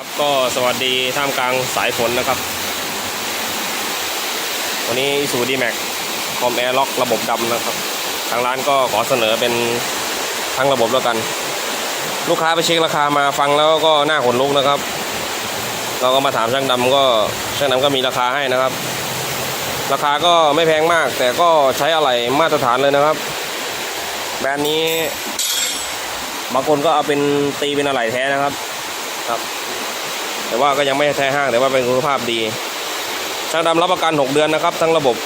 ครับก็สวัสดีท่ามกลางสายฝนนะครับ วันนี้สูดีแม็กคอมแอร์ล็อกระบบดำนะครับ ทางร้านก็ขอเสนอเป็นทั้งระบบแล้วกัน ลูกค้าไปเช็คราคามาฟังแล้วก็หน่าขนลุกนะครับ เราก็มาถามช่างดำก็ช่างดำก็มีราคาให้นะครับ ราคาก็ไม่แพงมาก แต่ก็ใช้อะไรมาตรฐานเลยนะครับ แบรนด์นี้บางคนก็เอาเป็นตีเป็นอะไรแท้นะครับ ครับ แต่ว่าก็ยังไม่แท้ห้างแต่ว่าเป็นคุณภาพดีช่างดำรับประกัน 6 เดือนนะครับ ทั้งระบบ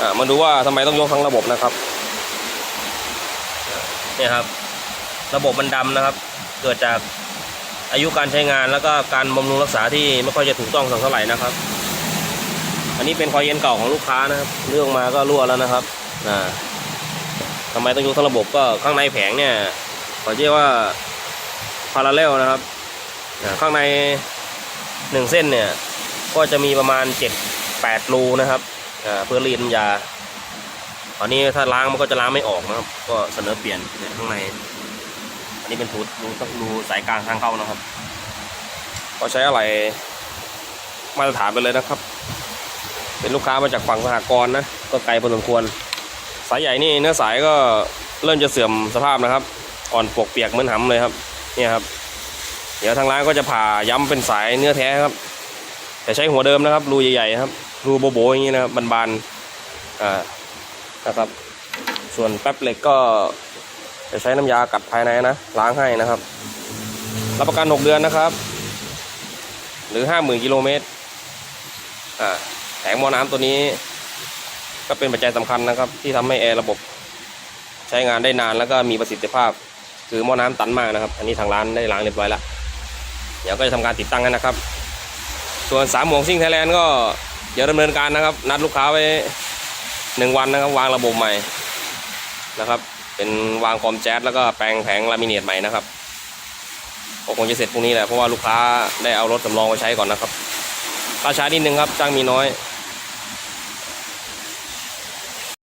อ่ามาดูว่าทำไมต้องยกทั้งระบบนะครับเนี่ยครับ ระบบมันดำนะครับ เกิดจากอายุการใช้งานแล้วก็การบำรุงรักษาที่ไม่ค่อยจะถูกต้องสักเท่าไหร่นะครับ อันนี้เป็นคอยเย็นเก่าของลูกค้านะครับ เรื่องมาก็รั่วแล้วนะครับอ่าทำไมต้องยกทั้งระบบก็ข้างในแผงเนี่ยขาเรียกว่า พาราเรลนะครับอ่าข้างในหนึ่งเส้นเนี่ย ก็จะมีประมาณเจ็ดแปดรูนะครับอ่าเพื่อรีดน้ำยาตอนนี้ถ้าล้างมันก็จะล้างไม่ออกนะครับ ก็เสนอเปลี่ยนเนี่ยข้างใน อันนี้เป็นรูรูรูสายกลางทางเข้านะครับ ก็ใช้อะไรมาตรฐานไปเลยนะครับ เป็นลูกค้ามาจากฝั่งสหกรณ์นะ ก็ไกลพอสมควร สายใหญ่นี่เนื้อสายก็เริ่มจะเสื่อมสภาพนะครับ อ่อนปวกเปียกเหมือนหำเลยครับ เนี่ยครับ เดี๋ยวทางร้านก็จะผ่าย้ำเป็นสายเนื้อแท้ครับ แต่ใช้หัวเดิมนะครับรูใหญ่ๆครับรูโบโบอย่างนี้นะครับบานๆอ่านะครับ ส่วนแป๊บเหล็กก็จะใช้น้ำยากัดภายในนะล้างให้นะครับ รับประกัน 6 เดือนนะครับ หรือ 50,000กิโลเมตรอ่าแผงหม้อน้ำตัวนี้ ก็เป็นปัจจัยสำคัญนะครับ ที่ทำให้แอร์ระบบ ใช้งานได้นานแล้วก็มีประสิทธิภาพ คือหม้อน้ำตันมากนะครับ อันนี้ทางร้านได้ล้างเรียบร้อยแล้วเดี๋ยวก็จะทำการติดตั้งกันนะครับ ส่วนสามหมวงซิ่งไทยแลนด์ก็เดี๋ยวดำเนินการนะครับ นัดลูกค้าไว้หนึ่งวันนะครับ วางระบบใหม่นะครับ เป็นวางคอมแจ๊สแล้วก็แปลงแผงลามิเนตใหม่นะครับก็คงจะเสร็จพรุ่งนี้แหละเพราะว่าลูกค้าได้เอารถสำรองมาใช้ก่อนนะครับราช้านิดนึงครับจ้างมีน้อย